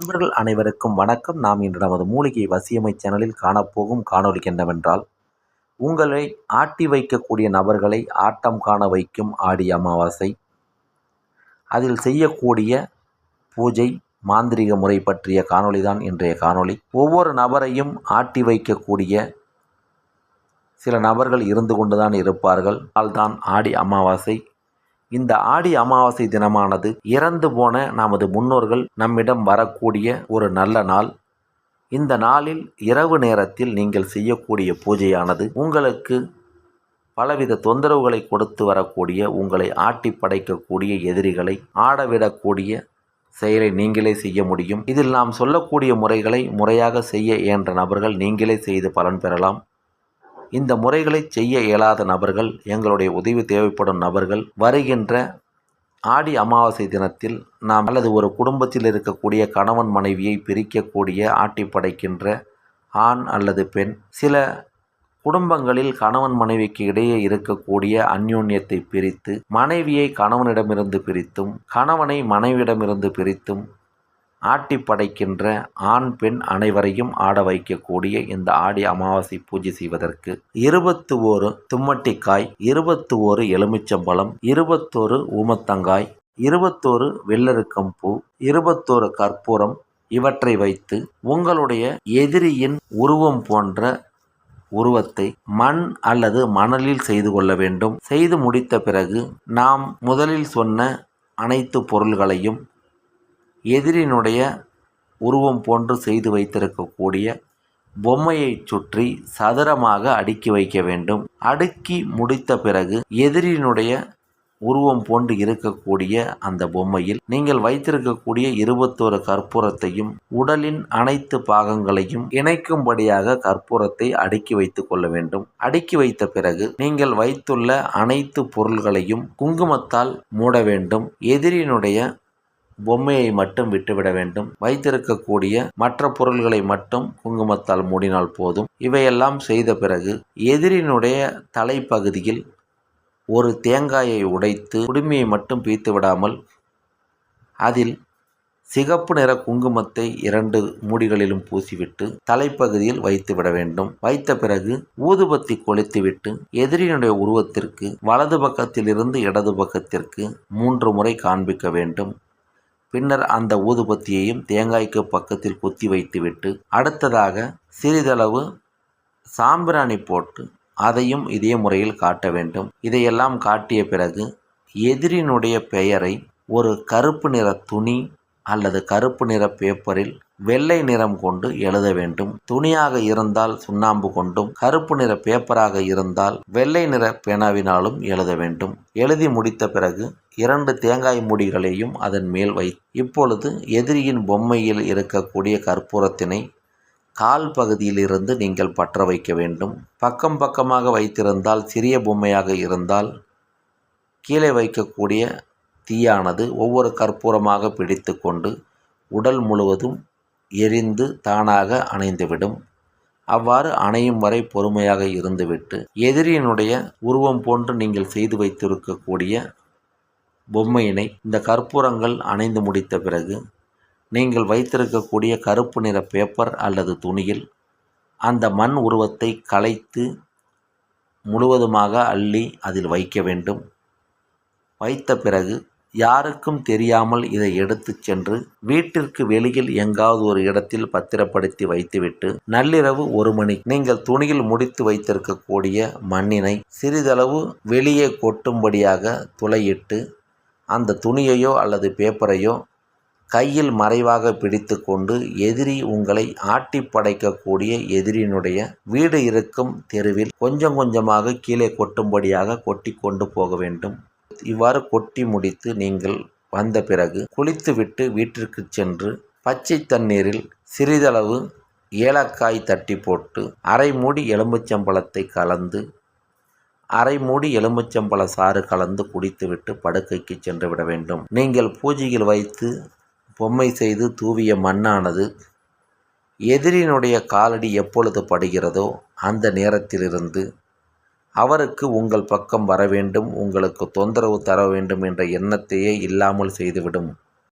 நண்பர்கள் அனைவருக்கும் வணக்கம். நாம் இன்று நமது மூலிகை வசியமை சேனலில் காணப்போகும் காணொலி என்னவென்றால் உங்களை ஆட்டி வைக்கக்கூடிய நபர்களை ஆட்டம் காண வைக்கும் ஆடி அமாவாசை அதில் செய்யக்கூடிய பூஜை மாந்திரிக முறை பற்றிய காணொளி தான் இன்றைய காணொளி. ஒவ்வொரு நபரையும் ஆட்டி வைக்கக்கூடிய சில நபர்கள் இருந்து கொண்டுதான் இருப்பார்கள். தான் ஆடி அமாவாசை இந்த ஆடி அமாவாசை தினமானது இறந்து போன நமது முன்னோர்கள் நம்மிடம் வரக்கூடிய ஒரு நல்ல நாள். இந்த நாளில் இரவு நேரத்தில் நீங்கள் செய்யக்கூடிய பூஜையானது உங்களுக்கு பலவித தொந்தரவுகளை கொடுத்து வரக்கூடிய உங்களை ஆட்டி படைக்கக்கூடிய எதிரிகளை ஆடவிடக்கூடிய செயலை நீங்களே செய்ய முடியும். இதில் நாம் சொல்லக்கூடிய முறைகளை முறையாக செய்ய இயன்ற நபர்கள் நீங்களே செய்து பலன் பெறலாம். இந்த முறைகளை செய்ய இயலாத நபர்கள் எங்களுடைய உதவி தேவைப்படும் நபர்கள் வருகின்ற ஆடி அமாவாசை தினத்தில் நாம் அல்லது ஒரு குடும்பத்தில் இருக்கக்கூடிய கணவன் மனைவியை பிரிக்கக்கூடிய ஆட்டி படைக்கின்ற ஆண் அல்லது பெண் சில குடும்பங்களில் கணவன் மனைவிக்கு இடையே இருக்கக்கூடிய அந்யோன்யத்தை பிரித்து மனைவியை கணவனிடமிருந்து பிரித்தும் கணவனை மனைவியிடமிருந்து பிரித்தும் ஆட்டி படைக்கின்ற ஆண் பெண் அனைவரையும் ஆட வைக்கக்கூடிய இந்த ஆடி அமாவாசை பூஜை செய்வதற்கு இருபத்து ஓரு தும்மட்டிக்காய் இருபத்து ஓரு எலுமிச்சம்பழம் இருபத்தோரு ஊமத்தங்காய் இருபத்தோரு வெள்ளருக்கம்பூ இருபத்தோரு கற்பூரம் இவற்றை வைத்து உங்களுடைய எதிரியின் உருவம் போன்ற உருவத்தை மண் அல்லது மணலில் செய்து கொள்ள வேண்டும். செய்து முடித்த பிறகு நாம் முதலில் சொன்ன அனைத்து பொருள்களையும் எதிரினுடைய உருவம் போன்று செய்து வைத்திருக்கக்கூடிய பொம்மையை சுற்றி சதுரமாக அடுக்கி வைக்க வேண்டும். அடுக்கி முடித்த பிறகு எதிரினுடைய உருவம் போன்று இருக்கக்கூடிய அந்த பொம்மையில் நீங்கள் வைத்திருக்கக்கூடிய இருபத்தோரு கற்பூரத்தையும் உடலின் அனைத்து பாகங்களையும் இணைக்கும்படியாக கற்பூரத்தை அடுக்கி வைத்துக் கொள்ள வேண்டும். அடுக்கி வைத்த பிறகு நீங்கள் வைத்துள்ள அனைத்து பொருள்களையும் குங்குமத்தால் மூட வேண்டும். எதிரினுடைய பொம்மையை மட்டும் விட்டுவிட வேண்டும். வைத்திருக்கக்கூடிய மற்ற பொருள்களை மட்டும் குங்குமத்தால் மூடினால் போதும். இவையெல்லாம் செய்த பிறகு எதிரினுடைய தலைப்பகுதியில் ஒரு தேங்காயை உடைத்து குடுமியை மட்டும் பீத்து விடாமல் அதில் சிகப்பு நிற குங்குமத்தை இரண்டு மூடிகளிலும் பூசிவிட்டு தலைப்பகுதியில் வைத்து விட வேண்டும். வைத்த பிறகு ஊதுபத்தி கொளுத்திவிட்டு எதிரியினுடைய உருவத்திற்கு வலது பக்கத்திலிருந்து இடது பக்கத்திற்கு மூன்று முறை காண்பிக்க வேண்டும். பின்னர் அந்த ஊதுபத்தியையும் தேங்காய்க்கு பக்கத்தில் குத்தி வைத்துவிட்டு அடுத்ததாக சிறிதளவு சாம்பிராணி போட்டு அதையும் இதே முறையில் காட்ட வேண்டும். இதையெல்லாம் காட்டிய பிறகு எதிரினுடைய பெயரை ஒரு கருப்பு நிற துணி அல்லது கருப்பு நிற பேப்பரில் வெள்ளை நிறம் கொண்டு எழுத வேண்டும். துணியாக இருந்தால் சுண்ணாம்பு கொண்டும் கருப்பு நிற பேப்பராக இருந்தால் வெள்ளை நிற பேனாவினாலும் எழுத வேண்டும். எழுதி முடித்த பிறகு இரண்டு தேங்காய் மூடிகளையும் அதன் மேல் வை. இப்பொழுது எதிரியின் பொம்மையில் இருக்கக்கூடிய கற்பூரத்தினை கால் பகுதியிலிருந்து நீங்கள் பற்ற வைக்க வேண்டும். பக்கம் பக்கமாக வைத்திருந்தால் சிறிய பொம்மையாக இருந்தால் கீழே வைக்கக்கூடிய தீயானது ஒவ்வொரு கற்பூரமாக பிடித்து கொண்டு உடல் முழுவதும் எரிந்து தானாக அணைந்துவிடும். அவ்வாறு அணையும் வரை பொறுமையாக இருந்துவிட்டு எதிரியினுடைய உருவம் போன்று நீங்கள் செய்து வைத்திருக்கக்கூடிய பொம்மையினை இந்த கற்பூரங்கள் அணைந்து முடித்த பிறகு நீங்கள் வைத்திருக்கக்கூடிய கருப்பு நிற பேப்பர் அல்லது துணியில் அந்த மண் உருவத்தை கலைத்து முழுவதுமாக அள்ளி அதில் வைக்க வேண்டும். வைத்த பிறகு யாருக்கும் தெரியாமல் இதை எடுத்து சென்று வீட்டிற்கு வெளியில் எங்காவது ஒரு இடத்தில் பத்திரப்படுத்தி வைத்துவிட்டு நள்ளிரவு ஒரு மணி நீங்கள் துணியில் முடித்து வைத்திருக்கக்கூடிய மண்ணினை சிறிதளவு வெளியே கொட்டும்படியாக துளையிட்டு அந்த துணியையோ அல்லது பேப்பரையோ கையில் மறைவாக பிடித்து கொண்டு எதிரி உங்களை ஆட்டி படைக்கக்கூடிய எதிரியினுடைய வீடு இருக்கும் தெருவில் கொஞ்சம் கொஞ்சமாக கீழே கொட்டும்படியாக கொட்டி கொண்டு போக வேண்டும். இவ்வாறு கொட்டி முடித்து நீங்கள் வந்த பிறகு குளித்துவிட்டு வீட்டிற்கு சென்று பச்சை தண்ணீரில் சிறிதளவு ஏலக்காய் தட்டி போட்டு அரை மூடி எலும்புச்சம்பழத்தை கலந்து அரை மூடி எலுமிச்சம்பழ சாறு கலந்து குடித்துவிட்டு படுக்கைக்கு சென்று விட வேண்டும். நீங்கள் பூஜையில் வைத்து பொம்மை செய்து தூவிய மண்ணானது எதிரினுடைய காலடி எப்பொழுது படுகிறதோ அந்த நேரத்திலிருந்து அவருக்கு உங்கள் பக்கம் வர வேண்டும் உங்களுக்கு தொந்தரவு தர வேண்டும் என்ற எண்ணத்தையே இல்லாமல் செய்துவிடும்.